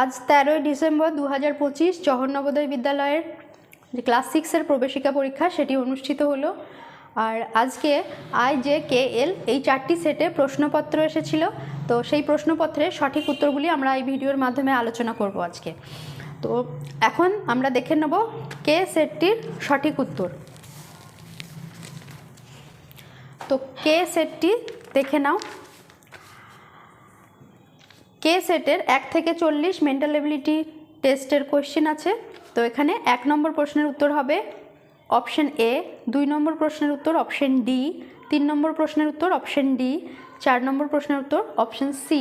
আজ তেরোই ডিসেম্বর দু হাজার পঁচিশ জওহর নবোদয় বিদ্যালয়ের যে ক্লাস সিক্সের প্রবেশিকা পরীক্ষা, সেটি অনুষ্ঠিত হলো। আর আজকে আই জে কে এল এই চারটি সেটে প্রশ্নপত্র এসেছিল। তো সেই প্রশ্নপত্রের সঠিক উত্তরগুলি আমরা এই ভিডিওর মাধ্যমে আলোচনা করব আজকে। তো এখন আমরা দেখে নেব কে সেটটির সঠিক উত্তর। তো কে সেটটি দেখে নাও। কে সেটের এক থেকে চল্লিশ মেন্টাল এবিলিটি টেস্টের কোয়েশ্চেন আছে। তো এখানে এক নম্বর প্রশ্নের উত্তর হবে অপশন এ দুই নম্বর প্রশ্নের উত্তর অপশন ডি তিন নম্বর প্রশ্নের উত্তর অপশন ডি চার নম্বর প্রশ্নের উত্তর অপশন সি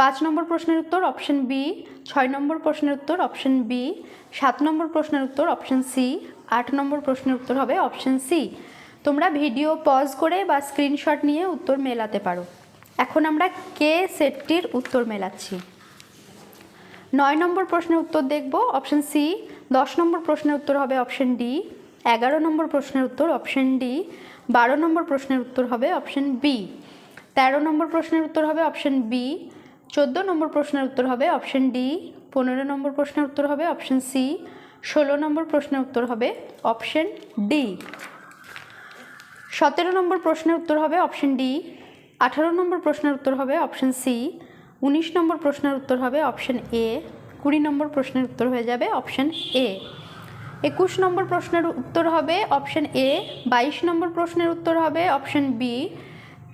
পাঁচ নম্বর প্রশ্নের উত্তর অপশন বি ছয় নম্বর প্রশ্নের উত্তর অপশন বি সাত নম্বর প্রশ্নের উত্তর অপশন সি আট নম্বর প্রশ্নের উত্তর হবে অপশন সি তোমরা ভিডিও পজ করে বা স্ক্রিনশট নিয়ে উত্তর মেলাতে পারো। এখন আমরা কে সেটটির উত্তর মেলাচ্ছি। নয় নম্বর প্রশ্নের উত্তর দেখব, অপশন সি। দশ নম্বর প্রশ্নের উত্তর হবে অপশন ডি। এগারো নম্বর প্রশ্নের উত্তর অপশন ডি। বারো নম্বর প্রশ্নের উত্তর হবে অপশন বি। তেরো নম্বর প্রশ্নের উত্তর হবে অপশন বি। চোদ্দ নম্বর প্রশ্নের উত্তর হবে অপশন ডি। পনেরো নম্বর প্রশ্নের উত্তর হবে অপশন সি। ষোলো নম্বর প্রশ্নের উত্তর হবে অপশন ডি। সতেরো নম্বর প্রশ্নের উত্তর হবে অপশন ডি। আঠারো নম্বর প্রশ্নের উত্তর হবে অপশন সি, উনিশ নম্বর প্রশ্নের উত্তর হবে অপশন এ, কুড়ি নম্বর প্রশ্নের উত্তর হয়ে যাবে অপশন এ। একুশ নম্বর প্রশ্নের উত্তর হবে অপশন এ, বাইশ নম্বর প্রশ্নের উত্তর হবে অপশন বি,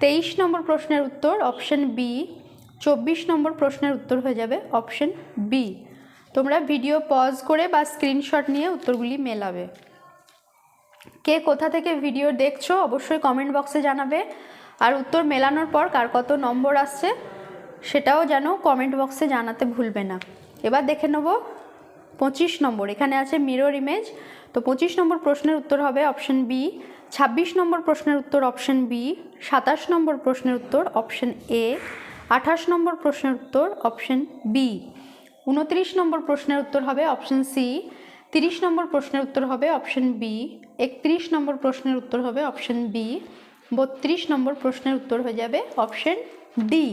তেইশ নম্বর প্রশ্নের উত্তর অপশন বি, চব্বিশ নম্বর প্রশ্নের উত্তর হয়ে যাবে অপশন বি। তোমরা ভিডিও পজ করে বা স্ক্রিনশট নিয়ে উত্তরগুলি মেলাবে। কে কোথা থেকে ভিডিও দেখছ অবশ্যই কমেন্ট বক্সে জানাবে। আর উত্তর মেলানোর পর কার কত নম্বর আসছে সেটাও যেন কমেন্ট বক্সে জানাতে ভুলবে না। এবার দেখে নেব পঁচিশ নম্বর, এখানে আছে মিরর ইমেজ তো পঁচিশ নম্বর প্রশ্নের উত্তর হবে অপশন বি ছাব্বিশ নম্বর প্রশ্নের উত্তর অপশন বি সাতাশ নম্বর প্রশ্নের উত্তর অপশন এ আঠাশ নম্বর প্রশ্নের উত্তর অপশন বি উনত্রিশ নম্বর প্রশ্নের উত্তর হবে অপশন সি তিরিশ নম্বর প্রশ্নের উত্তর হবে অপশন বি একত্রিশ নম্বর প্রশ্নের উত্তর হবে অপশন বি বত্রিশ নম্বর প্রশ্নের উত্তর হয়ে যাবে অপশন ডি।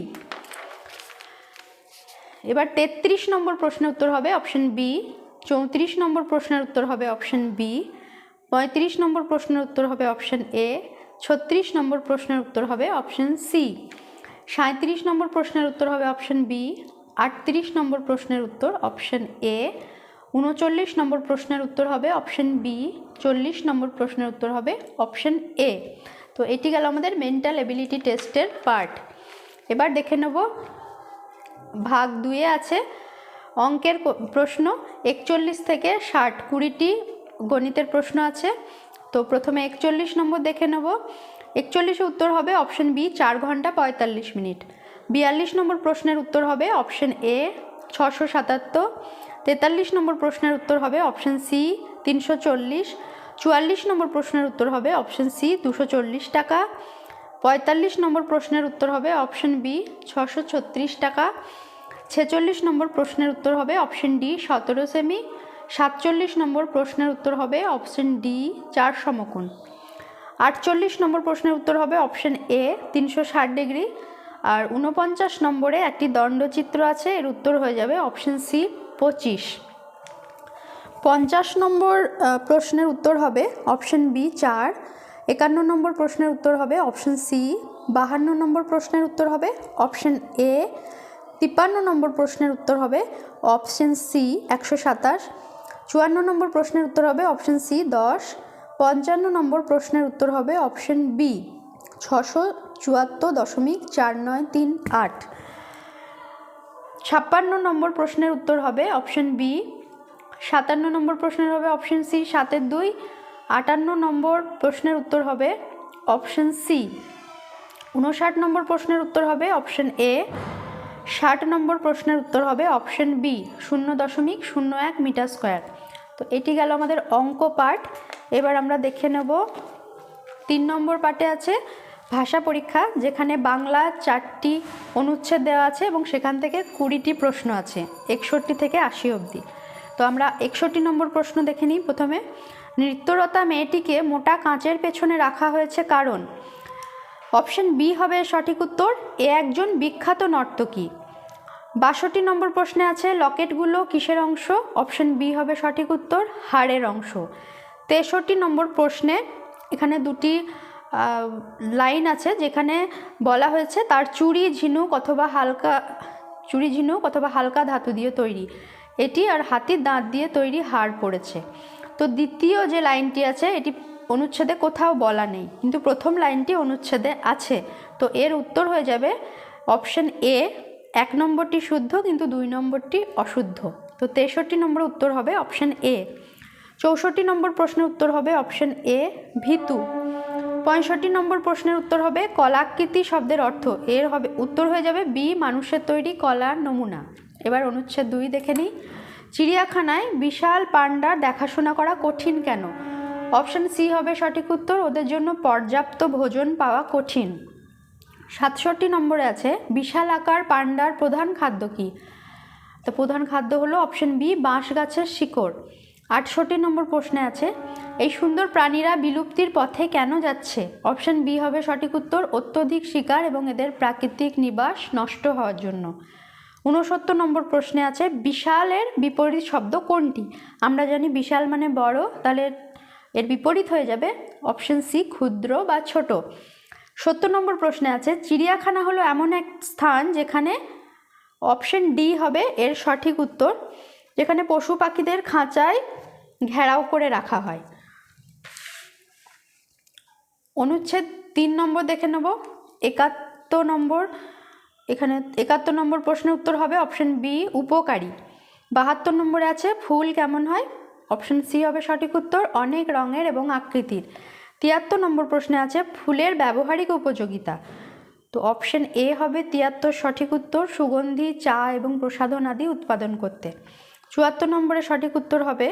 এবার তেত্রিশ নম্বর প্রশ্নের উত্তর হবে অপশন বি, চৌত্রিশ নম্বর প্রশ্নের উত্তর হবে অপশন বি, পঁয়ত্রিশ নম্বর প্রশ্নের উত্তর হবে অপশন এ, ছত্রিশ নম্বর প্রশ্নের উত্তর হবে অপশন সি। সাঁত্রিশ নম্বর প্রশ্নের উত্তর হবে অপশন বি, আটত্রিশ নম্বর প্রশ্নের উত্তর অপশন এ, উনচল্লিশ নম্বর প্রশ্নের উত্তর হবে অপশন বি, চল্লিশ নম্বর প্রশ্নের উত্তর হবে অপশন এ। তো এটি গেল আমাদের মেন্টাল এবিলিটি টেস্টের পার্ট এবার দেখে নেব, ভাগ দুয়ে আছে অঙ্কের প্রশ্ন, একচল্লিশ থেকে ষাট, কুড়িটি গণিতের প্রশ্ন আছে। তো প্রথমে একচল্লিশ নম্বর দেখে নেব, একচল্লিশে উত্তর হবে অপশন বি চার ঘণ্টা পঁয়তাল্লিশ মিনিট। বিয়াল্লিশ নম্বর প্রশ্নের উত্তর হবে অপশন এ ছশো সাতাত্তর। তেতাল্লিশ নম্বর প্রশ্নের উত্তর হবে অপশন সি তিনশো চল্লিশ। চুয়াল্লিশ নম্বর প্রশ্নের উত্তর হবে অপশন সি, দুশো টাকা। পঁয়তাল্লিশ নম্বর প্রশ্নের উত্তর হবে অপশন বি, ছশো টাকা। ছেচল্লিশ নম্বর প্রশ্নের উত্তর হবে অপশন ডি, সতেরো সেমি। সাতচল্লিশ নম্বর প্রশ্নের উত্তর হবে অপশন ডি, চার সমকোণ। আটচল্লিশ নম্বর প্রশ্নের উত্তর হবে অপশন এ, তিনশো ষাট ডিগ্রি। আর উনপঞ্চাশ নম্বরে একটি দণ্ডচিত্র আছে, এর উত্তর হয়ে যাবে অপশন সি, পঁচিশ। পঞ্চাশ নম্বর প্রশ্নের উত্তর হবে অপশন বি চার, একান্ন নম্বর প্রশ্নের উত্তর হবে অপশন সি, বাহান্ন নম্বর প্রশ্নের উত্তর হবে অপশন এ, তিপ্পান্ন নম্বর প্রশ্নের উত্তর হবে অপশন সি একশো সাতাশ, চুয়ান্ন নম্বর প্রশ্নের উত্তর হবে অপশন সি দশ, পঞ্চান্ন নম্বর প্রশ্নের উত্তর হবে অপশন বি ছশো চুয়াত্তর দশমিক চার নয় তিন আট। ছাপ্পান্ন নম্বর প্রশ্নের উত্তর হবে অপশন বি সাতান্ন নম্বর প্রশ্নের হবে অপশন সি সাতের দুই। আটান্ন নম্বর প্রশ্নের উত্তর হবে অপশন সি উনষাট নম্বর প্রশ্নের উত্তর হবে অপশন এ ষাট নম্বর প্রশ্নের উত্তর হবে অপশন বি শূন্য দশমিক শূন্য এক মিটার স্কোয়ার। তো এটি গেল আমাদের অঙ্ক পার্ট এবার আমরা দেখে নেব, তিন নম্বর পার্টে আছে ভাষা পরীক্ষা, যেখানে বাংলা চারটি অনুচ্ছেদ দেওয়া আছে এবং সেখান থেকে কুড়িটি প্রশ্ন আছে, একষট্টি থেকে আশি অবধি। তো আমরা একষট্টি নম্বর প্রশ্ন দেখে নিই প্রথমে। নৃত্যরতা মেয়েটিকে মোটা কাঁচের পেছনে রাখা হয়েছে কারণ? অপশন বি হবে সঠিক উত্তর, এ একজন বিখ্যাত নর্তকী। বাষট্টি নম্বর প্রশ্নে আছে লকেটগুলো কিসের অংশ? অপশন বি হবে সঠিক উত্তর, হাড়ের অংশ। তেষট্টি নম্বর প্রশ্নে এখানে দুটি লাইন আছে যেখানে বলা হয়েছে তার চুড়ি ঝিনুক অথবা হালকা, চুড়ি ঝিনুক অথবা হালকা ধাতু দিয়ে তৈরি। এটি আর হাতির দাঁত দিয়ে তৈরি হাড় পড়েছে। তো দ্বিতীয় যে লাইনটি আছে, এটি অনুচ্ছেদে কোথাও বলা নেই, কিন্তু প্রথম লাইনটি অনুচ্ছেদে আছে। তো এর উত্তর হয়ে যাবে অপশন এ, এক নম্বরটি শুদ্ধ, কিন্তু দুই নম্বরটি অশুদ্ধ। তো তেষট্টি নম্বর উত্তর হবে অপশন এ। চৌষট্টি নম্বর প্রশ্নের উত্তর হবে অপশন এ, ভিতু। পঁয়ষট্টি নম্বর প্রশ্নের উত্তর হবে কলাকৃতি শব্দের অর্থ। এর হবে, উত্তর হয়ে যাবে বি, মানুষের তৈরি কলার নমুনা। এবার অনুচ্ছেদ দুই দেখে নিই। চিড়িয়াখানায় বিশাল পান্ডার দেখাশোনা করা কঠিন কেন? অপশন সি হবে সঠিক উত্তর, ওদের জন্য পর্যাপ্ত ভোজন পাওয়া কঠিন। সাতষট্টি নম্বরে আছে, বিশাল আকার পান্ডার প্রধান খাদ্য কী? তো প্রধান খাদ্য হলো অপশন বি বাঁশ গাছের শিকড়। আটষট্টি নম্বর প্রশ্নে আছে, এই সুন্দর প্রাণীরা বিলুপ্তির পথে কেন যাচ্ছে? অপশন বি হবে সঠিক উত্তর, অত্যধিক শিকার এবং এদের প্রাকৃতিক নিবাস নষ্ট হওয়ার জন্য। ঊনসত্তর নম্বর প্রশ্নে আছে, বিশালের বিপরীত শব্দ কোনটি? আমরা জানি বিশাল মানে বড়, তাহলে এর বিপরীত হয়ে যাবে অপশন সি ক্ষুদ্র বা ছোট। সত্তর নম্বর প্রশ্নে আছে, চিড়িয়াখানা হলো এমন এক স্থান যেখানে অপশন ডি হবে এর সঠিক উত্তর, যেখানে পশু পাখিদের খাঁচায় ঘেরাও করে রাখা হয়। অনুচ্ছেদ তিন নম্বর দেখে নেব, একাত্তর নম্বর এখানে একাত্তর নম্বর প্রশ্নের উত্তর হবে অপশন বি, উপকারী। বাহাত্তর নম্বরে আছে, ফুল কেমন হয়? অপশন সি হবে সঠিক উত্তর, অনেক রঙের এবং আকৃতির। তিয়াত্তর নম্বর প্রশ্নে আছে, ফুলের ব্যবহারিক উপযোগিতা। তো অপশন এ হবে তিয়াত্তর সঠিক উত্তর, সুগন্ধি, চা এবং প্রসাধন আদি উৎপাদন করতে। চুয়াত্তর নম্বরে সঠিক উত্তর হবে,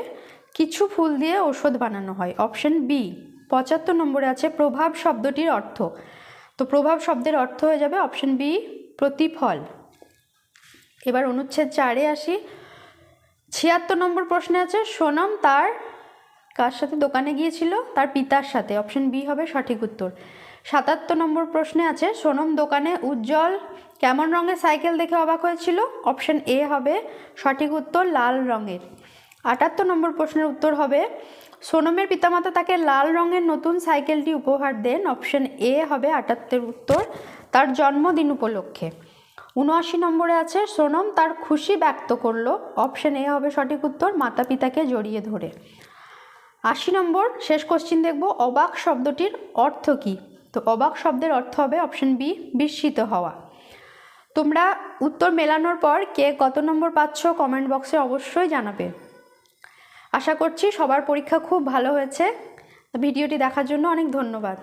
কিছু ফুল দিয়ে ওষুধ বানানো হয়। অপশন বি, পঁচাত্তর নম্বরে আছে, প্রভাব শব্দটির অর্থ। তো প্রভাব শব্দের অর্থ হয়ে যাবে অপশন বি প্রতিফল। এবার অনুচ্ছেদ চারে আসি। ছিয়াত্তর নম্বর প্রশ্নে আছে, সোনম তার কার সাথে দোকানে গিয়েছিল? তার পিতার সাথে। অপশন বি হবে সঠিক উত্তর। সাতাত্তর নম্বর প্রশ্নে আছে, সোনম দোকানে উজ্জ্বল কেমন রঙের সাইকেল দেখে অবাক হয়েছিল? অপশন এ হবে সঠিক উত্তর, লাল রঙের। আটাত্তর নম্বর প্রশ্নের উত্তর হবে সোনমের পিতামাতা তাকে লাল রঙের নতুন সাইকেলটি উপহার দেন। অপশন এ হবে আটাত্তর উত্তর, তার জন্মদিন উপলক্ষে। উনআশি নম্বরে আছে, সোনম তার খুশি ব্যক্ত করল। অপশন এ হবে সঠিক উত্তর মাতা পিতাকে জড়িয়ে ধরে। আশি নম্বর, শেষ কোশ্চিন দেখব, অবাক শব্দটির অর্থ কী? তো অবাক শব্দের অর্থ হবে অপশন বি, বিস্মিত হওয়া। তোমরা উত্তর মেলানোর পর কে কত নম্বর পাচ্ছ কমেন্ট বক্সে অবশ্যই জানাবে। আশা করছি সবার পরীক্ষা খুব ভালো হয়েছে। ভিডিওটি দেখার জন্য অনেক ধন্যবাদ।